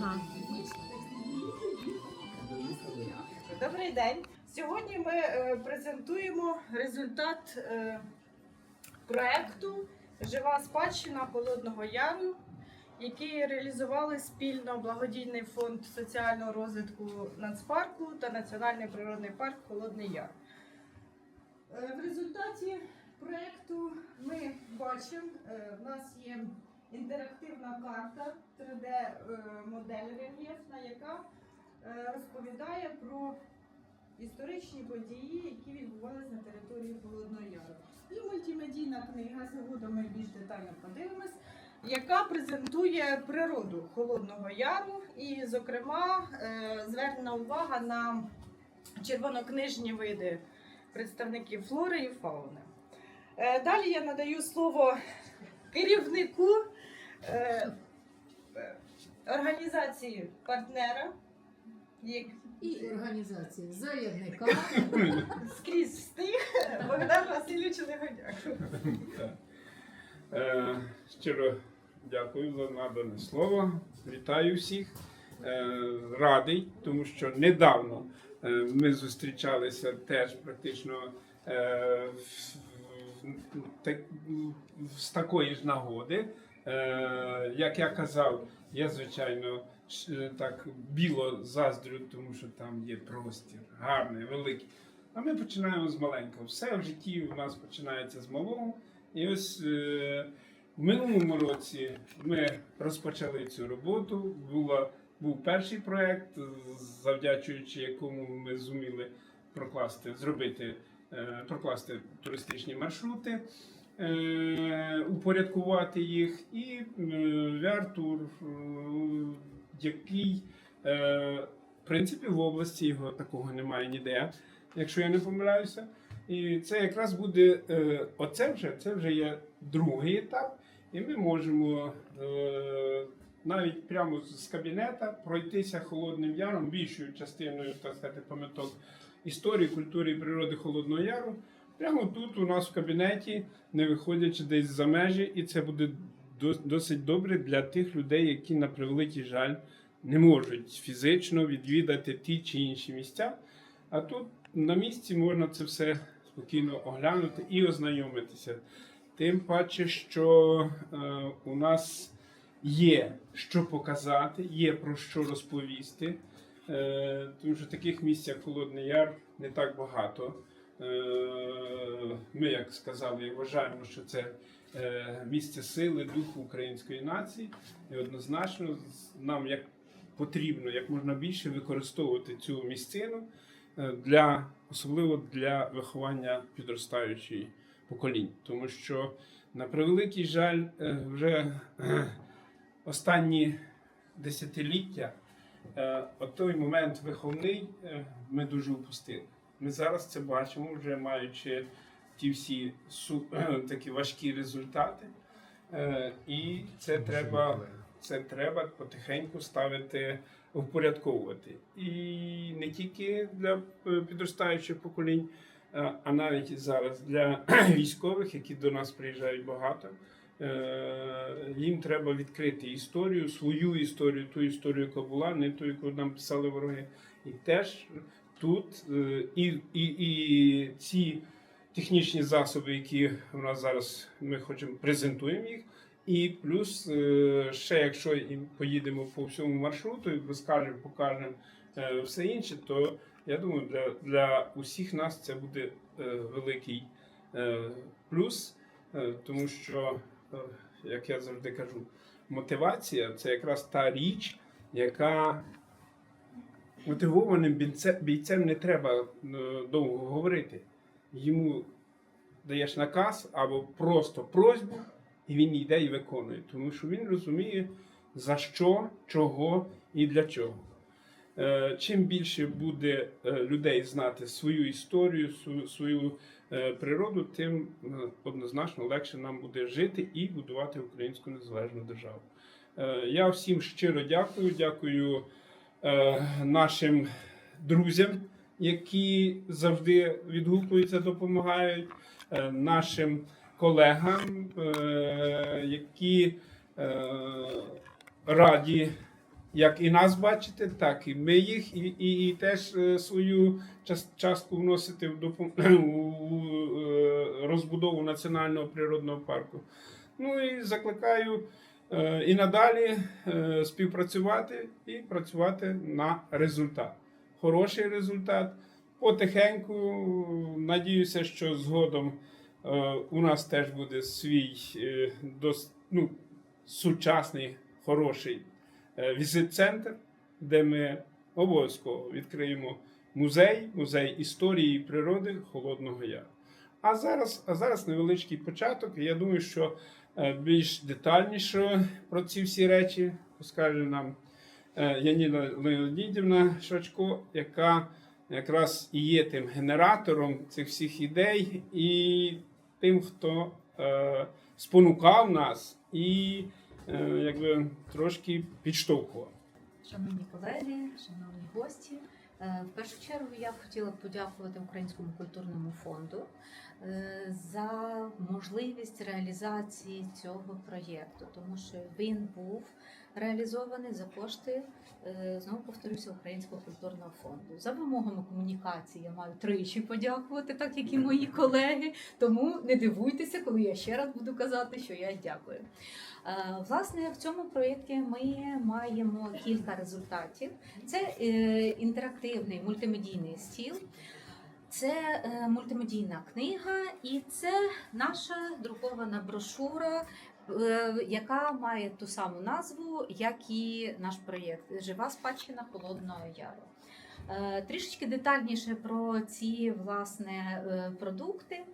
Ага. Добрий день. Сьогодні ми е, презентуємо результат е, проекту Жива спадщина Холодного Яру, який реалізували спільно благодійний фонд соціального розвитку Нацпарку та Національний природний парк Холодний Яр. Е, В результаті проекту ми бачимо, е, в нас є інтерактивна карта 3D-модель рельєфна, яка е, розповідає про історичні події, які відбувалися на території Холодного Яру. І мультимедійна книга, сьогодні ми більш детально подивимось, яка презентує природу Холодного Яру. І, зокрема, е, звернена увага на червонокнижні види представників флори і фауни. Е, Далі я надаю слово керівнику е, організації партнера, як І організації заявника. скрізь встиг Богдан Васильович Легодяк. Е, щиро дякую за надане слово. Вітаю всіх. Е, радий, тому що недавно е, ми зустрічалися теж практично е, в- в- так- з такої ж нагоди. Е, як я казав, я звичайно так біло заздрю, тому що там є простір, гарний, великий. А ми починаємо з маленького. Все в житті у нас починається з малого. І ось е, в минулому році ми розпочали цю роботу. Була, був перший проєкт, завдячуючи якому ми зуміли прокласти, зробити, е, прокласти туристичні маршрути, е, упорядкувати їх, і е, VR-тур, е, який, е, в принципі, в області його такого немає ніде, якщо я не помиляюся. І це якраз буде е, оце вже це вже є другий етап, і ми можемо е, навіть прямо з кабінета пройтися холодним яром, більшою частиною так сказати, пам'яток історії, культури і природи Холодного Яру. Прямо тут у нас в кабінеті, не виходячи десь за межі, і це буде досить добре для тих людей, які на превеликий жаль не можуть фізично відвідати ті чи інші місця. А тут на місці можна це все спокійно оглянути і ознайомитися. Тим паче, що е, у нас є що показати, є про що розповісти. Е, тому що таких місць, як Холодний Яр, не так багато. Е, ми, як сказали, вважаємо, що це е, місце сили, духу української нації. І однозначно нам як потрібно як можна більше використовувати цю місцину е, для особливо для виховання підростаючої поколінь. Тому що, на превеликий жаль, вже останні десятиліття той момент виховний ми дуже упустили. Ми зараз це бачимо, вже маючи ті всі су- такі важкі результати. Е, І це треба, це треба потихеньку ставити, впорядковувати. І не тільки для е, підростаючих поколінь, е, а навіть зараз для військових, які до нас приїжджають багато. Їм треба відкрити історію, свою історію, ту історію, яка була, не ту, яку нам писали вороги. І теж тут е, і, і, і ці технічні засоби, які у нас зараз ми хочемо презентуємо їх. І плюс е, ще, якщо поїдемо по всьому маршруту і розкажемо, покажемо е, все інше, то я думаю, для, для усіх нас це буде великий плюс, тому що, як я завжди кажу, мотивація це якраз та річ, яка мотивованим бійцем не треба е, довго говорити. Йому даєш наказ або просто просьбу, і він йде і виконує, тому що він розуміє, за що, чого і для чого. Е, Чим більше буде е, людей знати свою історію, свою, природу, тим однозначно легше нам буде жити і будувати українську незалежну державу. Я всім щиро дякую. Дякую нашим друзям, які завжди відгукуються, допомагають, е, нашим колегам, е, які е, раді як і нас бачите, так і ми їх, і, і, і теж е, свою частку вносити в, допом- у е, розбудову національного природного парку. Ну і закликаю е, і надалі е, співпрацювати і працювати на результат. Хороший результат. Потихеньку надіюся, що згодом е, у нас теж буде свій е, ну, сучасний хороший е, візит-центр, де ми обов'язково відкриємо музей, музей історії і природи Холодного Яру. А зараз, а зараз невеличкий початок. Я думаю, що е, більш детальніше про ці всі речі розкаже нам е, Яніна Леонідівна Шачко, яка якраз і є тим генератором цих всіх ідей і тим, хто е, спонукав нас і е, якби трошки підштовхував. Шановні колеги, шановні гості, е, в першу чергу я б хотіла подякувати Українському культурному фонду е, за можливість реалізації цього проєкту, тому що він був реалізований за кошти, е, знову повторюся, Українського культурного фонду. За вимогами комунікації я маю тричі подякувати, так як і мої колеги. Тому не дивуйтеся, коли я ще раз буду казати, що я дякую. Е, Власне, в цьому проєкті ми маємо кілька результатів. Це е, інтерактивний мультимедійний стіл, це мультимедійна книга і це наша друкована брошура, яка має ту саму назву, як і наш проєкт Жива спадщина Холодного Яру. Е, Трішечки детальніше про ці власне е, продукти.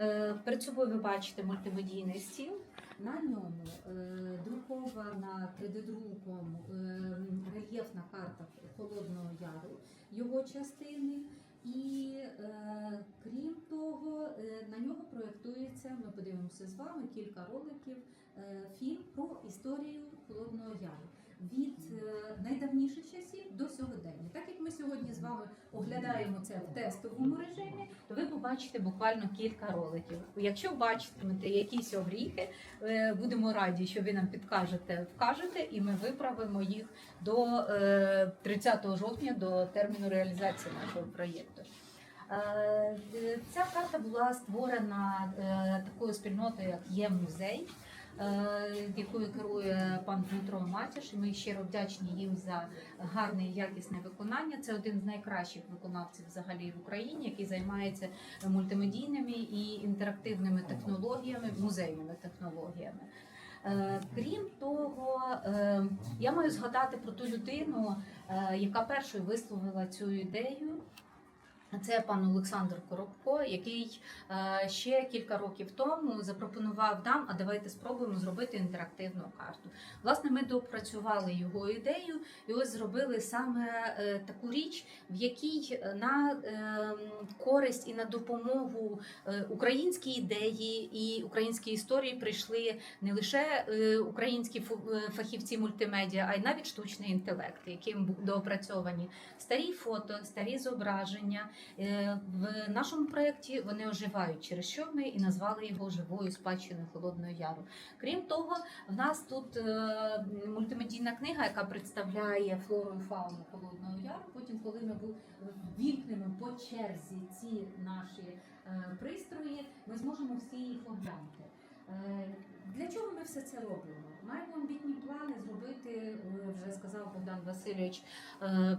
Е, Перед собою ви бачите мультимедійний стіл. На ньому е, друкована 3D-друком е, рельєфна карта Холодного Яру, його частини. І нього проєктується, ми подивимося з вами кілька роликів, е, фільм про історію Холодного Яру від е, найдавніших часів до сьогодення. Так як ми сьогодні з вами оглядаємо це в тестовому режимі, то ви побачите буквально кілька роликів. Якщо бачитимете якісь огріхи, е, будемо раді, що ви нам підкажете, вкажете, і ми виправимо їх до е, 30 жовтня, до терміну реалізації нашого проєкту. Е, Ця карта була створена е, такою спільнотою, як є музей. е, Якою керує пан Дмитро Матіш, ми щиро вдячні їм за гарне і якісне виконання. Це один з найкращих виконавців взагалі в Україні, який займається мультимедійними і інтерактивними технологіями, музейними технологіями. Крім того, я маю згадати про ту людину, яка першою висловила цю ідею. Це пан Олександр Коробко, який е, ще кілька років тому запропонував нам, а давайте спробуємо зробити інтерактивну карту. Власне, ми допрацювали його ідею і ось зробили саме е, таку річ, в якій на е, користь і на допомогу е, українській ідеї і українській історії прийшли не лише українські фахівці мультимедіа, а й навіть штучний інтелект, яким доопрацьовані старі фото, старі зображення. Е, В нашому проєкті вони оживають, через що ми і назвали його живою спадщиною Холодного Яру. Крім того, в нас тут е, мультимедійна книга, яка представляє флору і фауну Холодного Яру. Потім, коли ми ввімкнемо по черзі ці наші е, пристрої, ми зможемо всі їх оглянути. Для чого ми все це робимо? Маємо амбітні плани зробити, е, вже сказав Богдан Васильович, е,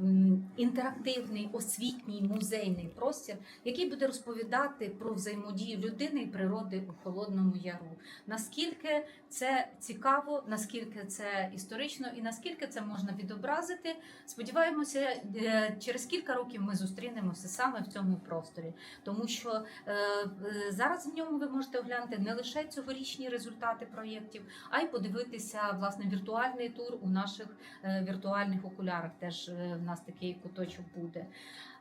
інтерактивний освітній музейний простір, який буде розповідати про взаємодію людини і природи у холодному яру. Наскільки це цікаво, наскільки це історично і наскільки це можна відобразити. Сподіваємося, е, через кілька років ми зустрінемося саме в цьому просторі, тому що зараз в ньому ви можете оглянути не лише цьогорічні результати проєктів, а й подивитися власне віртуальний тур у наших е, віртуальних окулярах. Теж е, в нас такий куточок буде.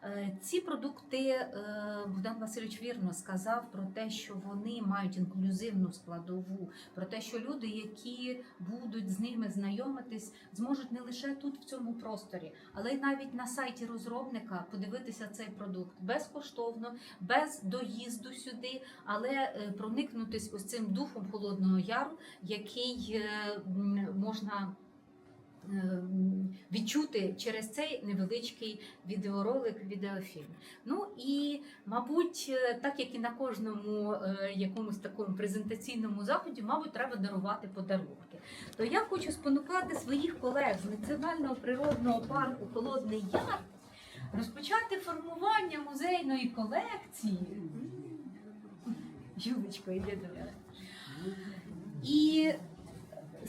Е, Ці продукти е, Богдан Васильович вірно сказав про те, що вони мають інклюзивну складову, про те, що люди, які будуть з ними знайомитись, зможуть не лише тут в цьому просторі, але й навіть на сайті розробника подивитися цей продукт безкоштовно, без доїзду сюди, але е, проникнутись ось цим духом холодного яру, який можна відчути через цей невеличкий відеоролик, відеофільм. Ну і, мабуть, е, так як і на кожному е, якомусь такому презентаційному заході, мабуть, треба дарувати подарунки. То я хочу спонукати своїх колег з Національного природного парку Холодний Яр розпочати формування музейної колекції. Юлечко, йди до мене. І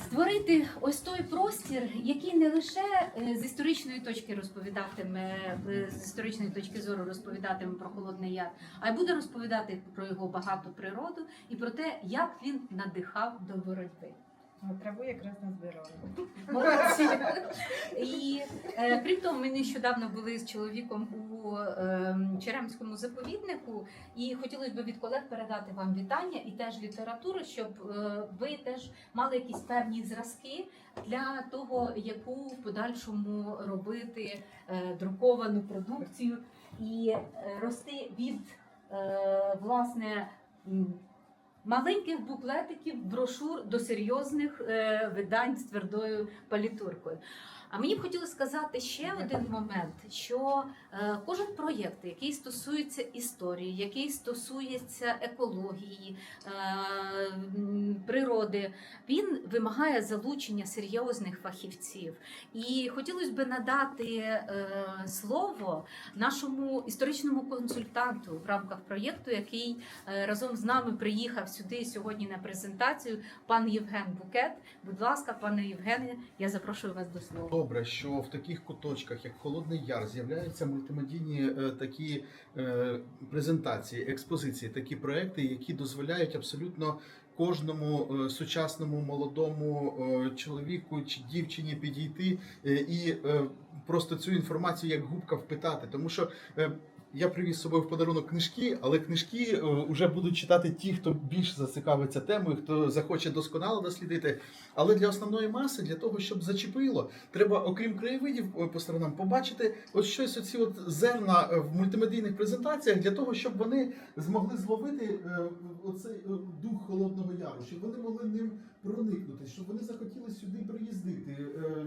створити ось той простір, який не лише е, з історичної точки розповідатиме, е, з історичної точки зору розповідатиме про Холодний Яр, а й буде розповідати про його багату природу і про те, як він надихав до боротьби. Траву якраз назбирали. Молодці. І е, крім того, ми нещодавно були з чоловіком у е, Черемському заповіднику, і хотілося б від колег передати вам вітання і теж літературу, щоб е, ви теж мали якісь певні зразки для того, яку в подальшому робити е, друковану продукцію і е, рости від е, власне. Маленьких буклетиків, брошур до серйозних е, видань з твердою палітуркою. А мені б хотілося сказати ще один момент: що е, кожен проєкт, який стосується історії, який стосується екології, е, природи, він вимагає залучення серйозних фахівців. І хотілося б надати е, слово нашому історичному консультанту в рамках проєкту, який разом з нами приїхав сюди сьогодні на презентацію. Пан Євген Букет. Будь ласка, пане Євгене, я запрошую вас до слова. Добре, що в таких куточках, як Холодний Яр, з'являються мультимедійні е, такі е, презентації, експозиції, такі проекти, які дозволяють абсолютно кожному е, сучасному молодому чоловіку чи дівчині підійти і просто цю інформацію як губка впитати. Тому що я привіз з собою в подарунок книжки, але книжки вже будуть читати ті, хто більш зацікавиться темою, хто захоче досконало дослідити. Але для основної маси, для того, щоб зачепило, треба, окрім краєвидів е, по сторонам, побачити от щось, оці от зерна е, в мультимедійних презентаціях, для того, щоб вони змогли зловити е, оцей е, дух холодного яру, щоб вони могли ним проникнути, щоб вони захотіли сюди приїздити, е,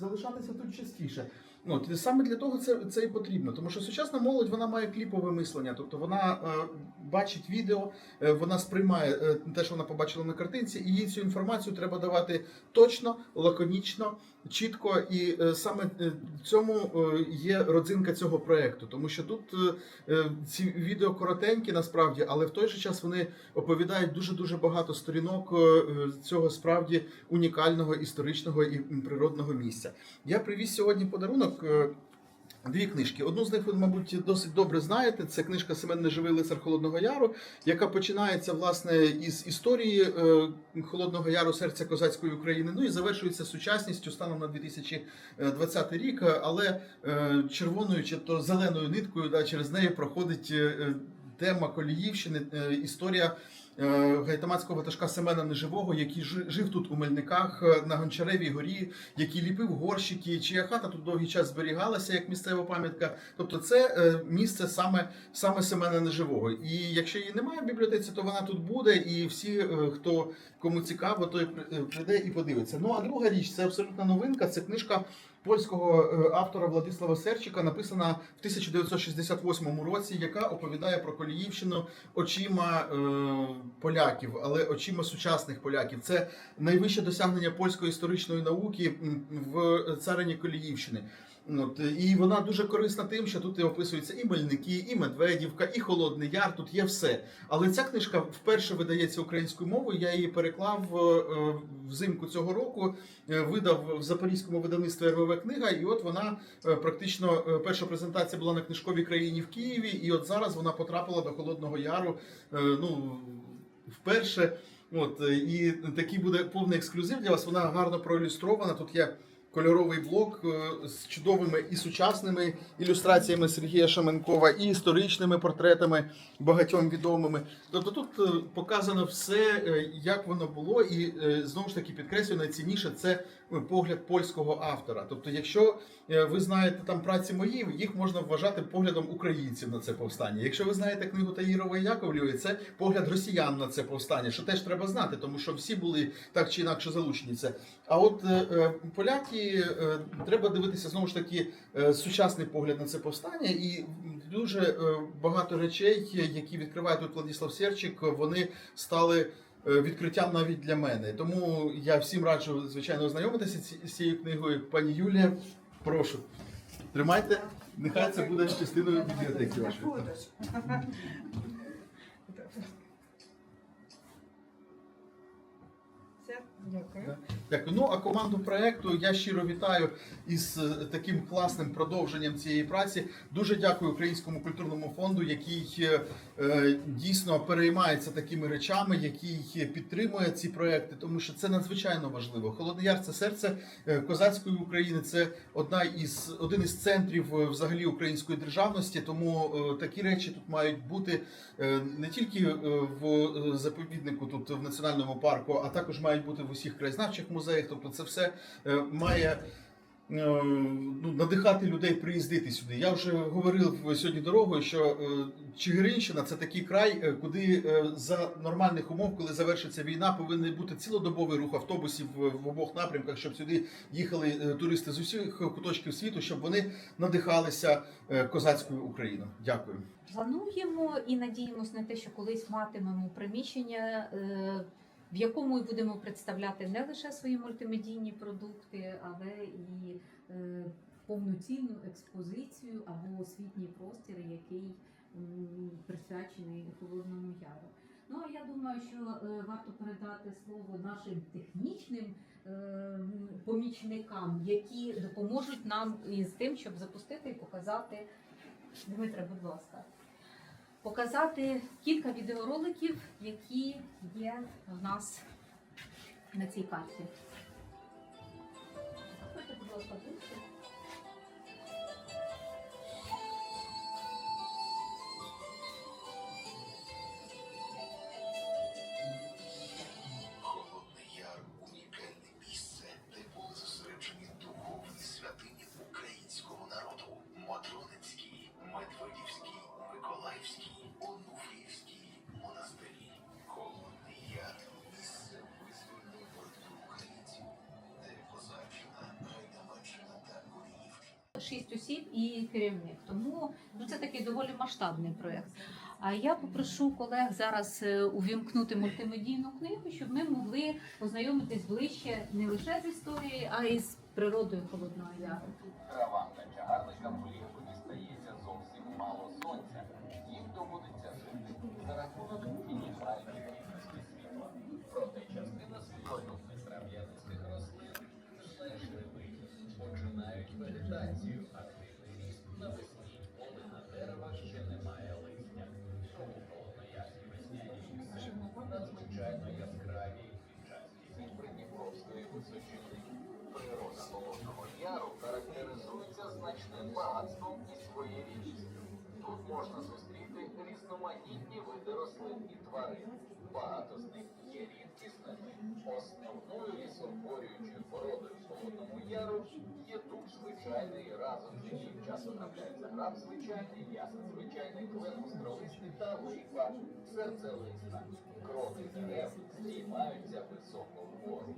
залишатися тут частіше. Ну, От, саме для того це, це і потрібно, тому що сучасна молодь вона має кліпове мислення, тобто вона е, бачить відео, е, вона сприймає е, те, що вона побачила на картинці, і їй цю інформацію треба давати точно, лаконічно, чітко. І е, саме е, цьому е, є родзинка цього проекту, тому що тут е, е, ці відео коротенькі насправді, але в той же час вони оповідають дуже дуже багато сторінок цього справді унікального історичного і природного місця. Я привіз сьогодні подарунок. Е, Дві книжки. Одну з них ви, мабуть, досить добре знаєте. Це книжка Семен Неживий лицар Холодного Яру, яка починається власне із історії е, Холодного Яру, серця козацької України. Ну і завершується сучасністю станом на 2020 рік. Але е, червоною чи то зеленою ниткою да, через неї проходить тема Коліївщини, історія. Е, Гайтаманського ватажка Семена Неживого, який жив тут у Мельниках е, на Гончаревій горі, який ліпив горщики, чия хата тут довгий час зберігалася як місцева пам'ятка. Тобто, це е, місце саме, саме Семена Неживого. І якщо її немає в бібліотеці, то вона тут буде, і всі, хто кому цікаво, той при- прийде і подивиться. Ну а друга річ це абсолютна новинка. Це книжка польського е, автора Владислава Серчика, написана в 1968 році, яка оповідає про Коліївщину очима е, поляків, але очима сучасних поляків. Це найвище досягнення польської історичної науки в царині Коліївщини. От, і вона дуже корисна тим, що тут описуються і Мельники, і Медведівка, і Холодний Яр. Тут є все. Але ця книжка вперше видається українською мовою. Я її переклав е, взимку цього року, е, видав в запорізькому видавництві РВВ книга. І от вона е, практично е, перша презентація була на книжковій країні в Києві. І от зараз вона потрапила до Холодного Яру. е, Ну вперше. От е, і такий буде повний ексклюзив для вас. Вона гарно проілюстрована. Тут є кольоровий блок е, з чудовими і сучасними ілюстраціями Сергія Шаменкова, і історичними портретами багатьом відомими. Тобто тут е, показано все, е, як воно було, і знову ж таки підкреслюю, найцінніше це погляд польського автора. Тобто, якщо е, ви знаєте там праці мої, їх можна вважати поглядом українців на це повстання. Якщо ви знаєте книгу Таїрова і Яковлєвої, це погляд росіян на це повстання, що теж треба знати, тому що всі були так чи інакше залучені це. А от е, е, поляки треба дивитися знову ж таки сучасний погляд на це повстання, і дуже багато речей, які відкриває тут Владислав Серчик, вони стали. Е, Відкриттям навіть для мене. Тому я всім раджу, звичайно, ознайомитися з цією книгою. Пані Юлія, прошу, тримайте, нехай це буде частиною бібліотеки вашої. Дякую. Дякую. Ну а команду проекту я щиро вітаю із е, таким класним продовженням цієї праці. Дуже дякую Українському культурному фонду, який е, е, дійсно переймається такими речами, який підтримує ці проекти, тому що це надзвичайно важливо. Холодний це серце е, козацької України. Це одна із один із центрів взагалі української державності. Тому е, такі речі тут мають бути е, не тільки в заповіднику, тут в національному парку, а також мають бути в усіх краєзнавчих музеях. Тобто, це все е, має. е, Ну, надихати людей приїздити сюди. Я вже говорив сьогодні дорогою, що е, Чигиринщина це такий край, куди за нормальних умов, коли завершиться війна, повинен бути цілодобовий рух автобусів в, обох напрямках, щоб сюди їхали туристи з усіх куточків світу, щоб вони надихалися козацькою Україною. Дякую. Плануємо і надіємось на те, що колись матимемо приміщення, в якому і будемо представляти не лише свої мультимедійні продукти, але і е, повноцінну експозицію або освітній простір, який присвячений Холодному Яру. Ну а я думаю, що е, варто передати слово нашим технічним е, помічникам, які допоможуть нам із тим, щоб запустити і показати. Дмитре, будь ласка показати кілька відеороликів, які є в нас на цій карті. Будь ласка, ближче. Шість осіб і керівник. Тому ну, це такий доволі масштабний проєкт. А я попрошу колег зараз е, увімкнути мультимедійну книгу, щоб ми могли познайомитись ближче не лише з історією, а й з природою Холодного Яру. Види рослин тварин. Багато з них є рідкісними. Основною лісотворюючою породою Холодному Яру є дух звичайний разом з яким часто трапляється граб звичайний, ясен звичайний, клен гостролисний та липа, серцелисна. Крони дерев здіймаються високо в вгору.